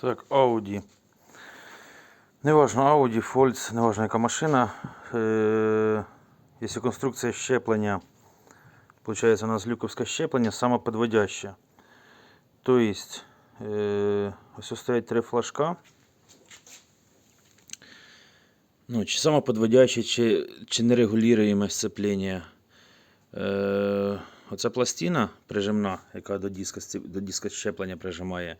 Так, Audi. Неважно, Audi, Volts, неважно яка машина. Е, якщо конструкція щеплення, виходить у нас люковське щеплення, самоподводяще. Тобто, е, ось стоять три флажка. Ну, чи самоподводяще, чи, чи нерегулюємо сцеплення. Е, оця пластина прижимна, яка до диска, до диска щеплення прижимає.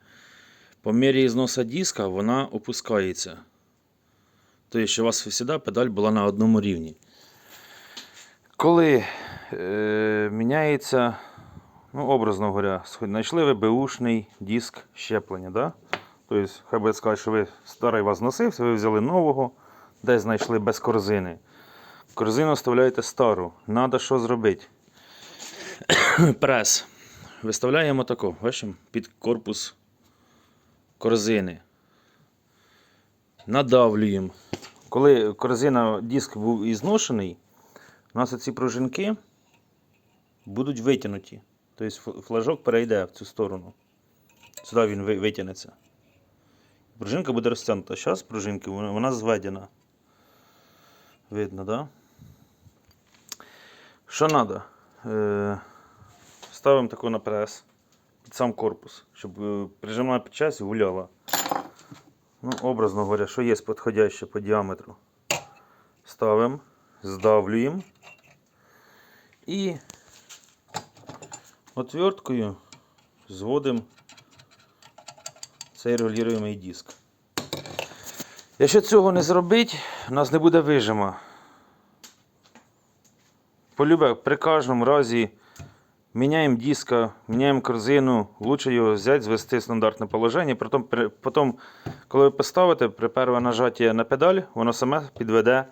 По мірі зносу диска вона опускається. Тобто, що у вас завжди педаль була на одному рівні. Коли е, міняється, ну, образно говоря, знайшли ви беушний диск щеплення. Да? Тобто, хай би сказати, що ви старий вас зносився, ви взяли нового, десь знайшли без корзини. Корзину оставляєте стару. Надо що зробити? Прес. Виставляємо тако, бачимо, під корпус корзини. Надавлюємо. Коли корзина, диск був ізношений, у нас оці пружинки будуть витягнуті. Тобто флажок перейде в цю сторону. Сюди він ви- витягнеться. Пружинка буде розтягнута. Зараз пружинки, вона, зведена. Видно? Да? Що треба? Ставимо таку на прес сам корпус, щоб е, прижимна печать гуляла. Ну, образно говоря, що є підходяще по діаметру. Ставимо, здавлюємо і отверткою зводимо цей регулюємий диск. Якщо цього не зробити, у нас не буде вижима. Полюбе, при кожному разі міняємо диска, міняємо корзину, лучше його взяти, звести в стандартне положення. Потім, при- потім коли ви поставите, при перше нажаття на педаль, воно саме підведе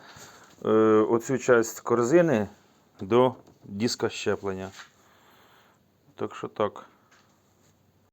е, оцю частину корзини до диска щеплення. Так що так.